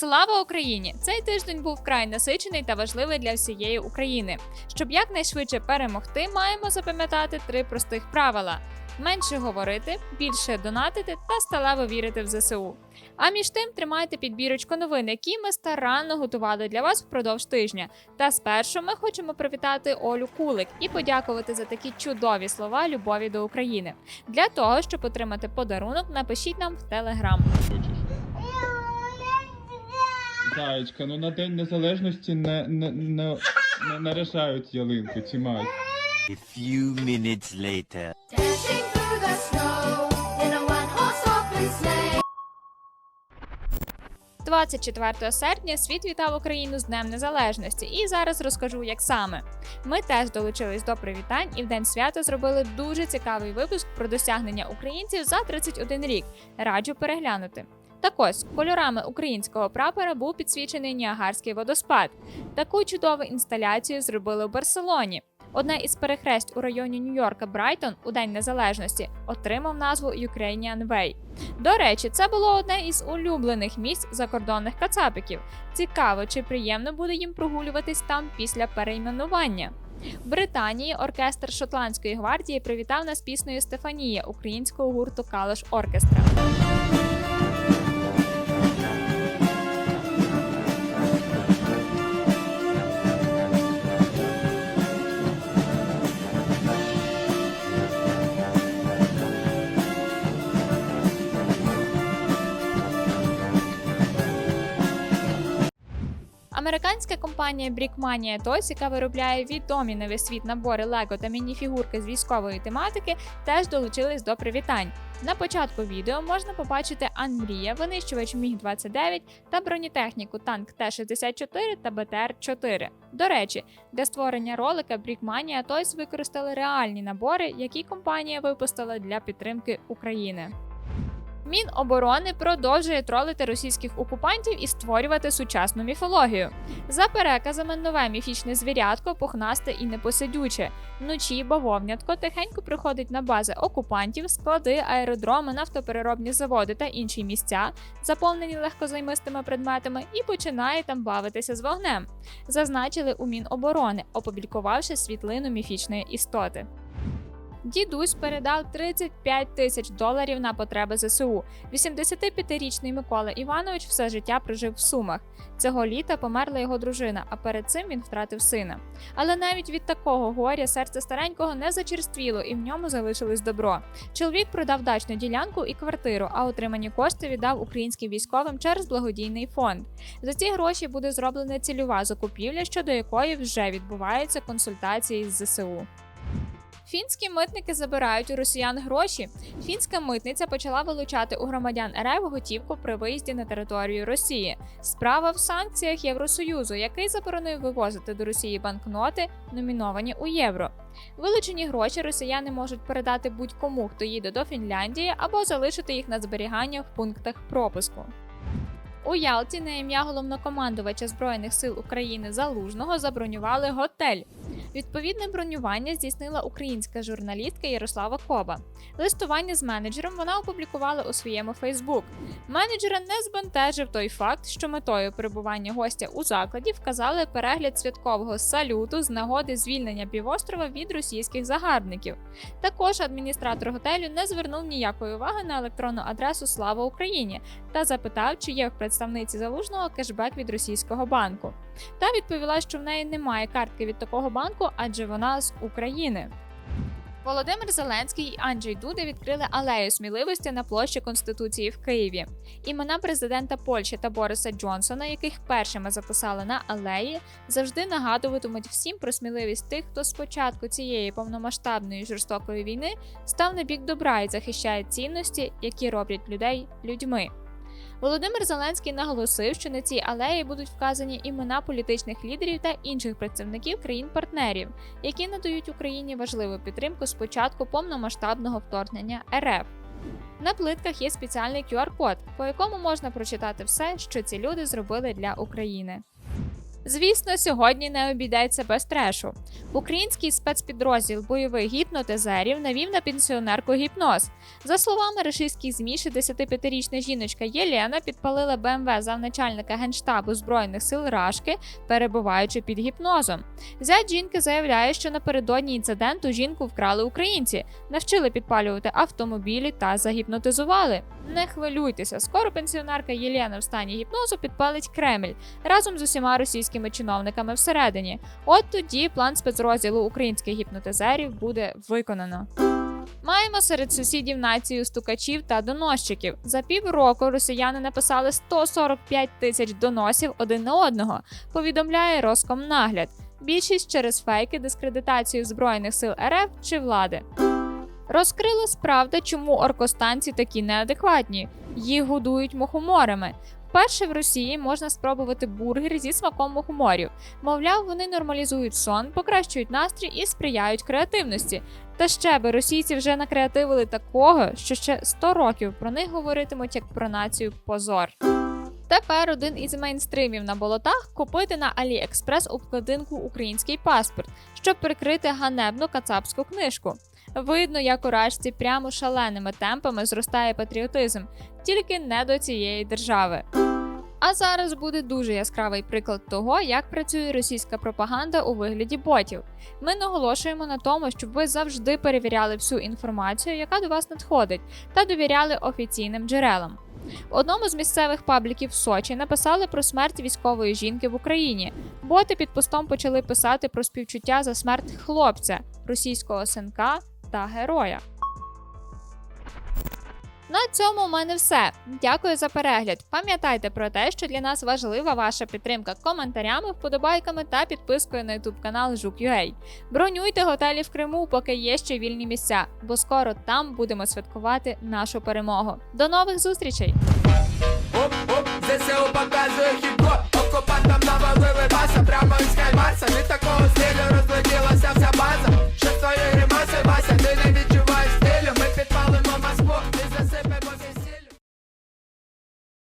Слава Україні! Цей тиждень був вкрай насичений та важливий для всієї України. Щоб якнайшвидше перемогти, маємо запам'ятати три простих правила: менше говорити, більше донатити та сталево вірити в ЗСУ. А між тим тримайте підбірочку новин, які ми старанно готували для вас впродовж тижня. Та спершу ми хочемо привітати Олю Кулик і подякувати за такі чудові слова любові до України. Для того, щоб отримати подарунок, напишіть нам в Телеграм. Заєчка, ну на День Незалежності не, не, не, не наряжають ялинку, ці мають. A few minutes later. Dashing through the snow in a one-horse open sleigh. 24 серпня світ вітав Україну з Днем Незалежності, і зараз розкажу, як саме. Ми теж долучились до привітань і в день свята зробили дуже цікавий випуск про досягнення українців за 31 рік. Раджу переглянути. Так ось кольорами українського прапора був підсвічений Ніагарський водоспад. Таку чудову інсталяцію зробили у Барселоні. Одне із перехресть у районі Нью-Йорка Брайтон у День Незалежності отримав назву Ukrainian Way. До речі, це було одне із улюблених місць закордонних кацапиків. Цікаво, чи приємно буде їм прогулюватись там після перейменування. В Британії оркестр шотландської гвардії привітав нас піснею Стефанія українського гурту Калаш Оркестра. Американська компанія Brickmania Toys, яка виробляє відомі на весь світ набори Лего та мініфігурки з військової тематики, теж долучились до привітань. На початку відео можна побачити Анмрія, винищувач Міг-29 та бронетехніку танк Т-64 та БТР-4. До речі, для створення ролика Brickmania Toys використали реальні набори, які компанія випустила для підтримки України. Міноборони продовжує тролити російських окупантів і створювати сучасну міфологію. За переказами, нове міфічне звірятко пухнасте і непосидюче. Вночі бавовнятко тихенько приходить на бази окупантів, склади, аеродроми, нафтопереробні заводи та інші місця, заповнені легкозаймистими предметами, і починає там бавитися з вогнем. Зазначили у Міноборони, опублікувавши світлину міфічної істоти. Дідусь передав 35 тисяч доларів на потреби ЗСУ. 85-річний Микола Іванович все життя прожив в Сумах. Цього літа померла його дружина, а перед цим він втратив сина. Але навіть від такого горя серце старенького не зачерствіло і в ньому залишилось добро. Чоловік продав дачну ділянку і квартиру, а отримані кошти віддав українським військовим через благодійний фонд. За ці гроші буде зроблена цільова закупівля, щодо якої вже відбуваються консультації з ЗСУ. Фінські митники забирають у росіян гроші. Фінська митниця почала вилучати у громадян РФ готівку при виїзді на територію Росії. Справа в санкціях Євросоюзу, який заборонив вивозити до Росії банкноти, номіновані у євро. Вилучені гроші росіяни можуть передати будь-кому, хто їде до Фінляндії, або залишити їх на зберігання в пунктах пропуску. У Ялті на ім'я головнокомандувача Збройних сил України Залужного забронювали готель. Відповідне бронювання здійснила українська журналістка Ярослава Коба. Листування з менеджером вона опублікувала у своєму Фейсбук. Менеджера не збентежив той факт, що метою перебування гостя у закладі вказали перегляд святкового салюту з нагоди звільнення півострова від російських загарбників. Також адміністратор готелю не звернув ніякої уваги на електронну адресу Слава Україні та запитав, чи є в представниці залужного кешбек від російського банку. Та відповіла, що в неї немає картки від такого банку, адже вона з України. Володимир Зеленський і Анджей Дуда відкрили алею сміливості на площі Конституції в Києві. Імена президента Польщі та Бориса Джонсона, яких першими записали на алеї, завжди нагадуватимуть всім про сміливість тих, хто спочатку цієї повномасштабної жорстокої війни став на бік добра і захищає цінності, які роблять людей людьми. Володимир Зеленський наголосив, що на цій алеї будуть вказані імена політичних лідерів та інших представників країн-партнерів, які надають Україні важливу підтримку з початку повномасштабного вторгнення РФ. На плитках є спеціальний QR-код, по якому можна прочитати все, що ці люди зробили для України. Звісно, сьогодні не обійдеться без трешу. Український спецпідрозділ бойових гіпнотизерів навів на пенсіонерку гіпноз. За словами російських ЗМІ, 65-річна жіночка Єлена підпалила БМВ завначальника генштабу збройних сил Рашки, перебуваючи під гіпнозом. Зять жінки заявляє, що напередодні інциденту жінку вкрали українці, навчили підпалювати автомобілі та загіпнотизували. Не хвилюйтеся, скоро пенсіонерка Єлена в стані гіпнозу підпалить Кремль разом з усіма російськими чиновниками всередині. От тоді план спецрозділу українських гіпнотизерів буде виконано. Маємо серед сусідів націю стукачів та доносчиків. За півроку росіяни написали 145 тисяч доносів один на одного. Повідомляє Роскомнагляд. Більшість через фейки, дискредитацію збройних сил РФ чи влади. Розкрилась правда, чому оркостанці такі неадекватні. Їх годують мухоморами. Вперше в Росії можна спробувати бургер зі смаком мухоморів. Мовляв, вони нормалізують сон, покращують настрій і сприяють креативності. Та ще би російці вже накреативили такого, що ще 100 років про них говоритимуть як про націю позор. Тепер один із мейнстримів на болотах купити на AliExpress обкладинку український паспорт, щоб прикрити ганебну кацапську книжку. Видно, як у рачці прямо шаленими темпами зростає патріотизм, тільки не до цієї держави. А зараз буде дуже яскравий приклад того, як працює російська пропаганда у вигляді ботів. Ми наголошуємо на тому, щоб ви завжди перевіряли всю інформацію, яка до вас надходить, та довіряли офіційним джерелам. В одному з місцевих пабліків в Сочі написали про смерть військової жінки в Україні. Боти під постом почали писати про співчуття за смерть хлопця, російського синка та героя. На цьому в мене все. Дякую за перегляд. Пам'ятайте про те, що для нас важлива ваша підтримка коментарями, вподобайками та підпискою на YouTube канал Жук.ua. Бронюйте готелі в Криму, поки є ще вільні місця, бо скоро там будемо святкувати нашу перемогу. До нових зустрічей! ЗСУ показує. Sayehima a Denene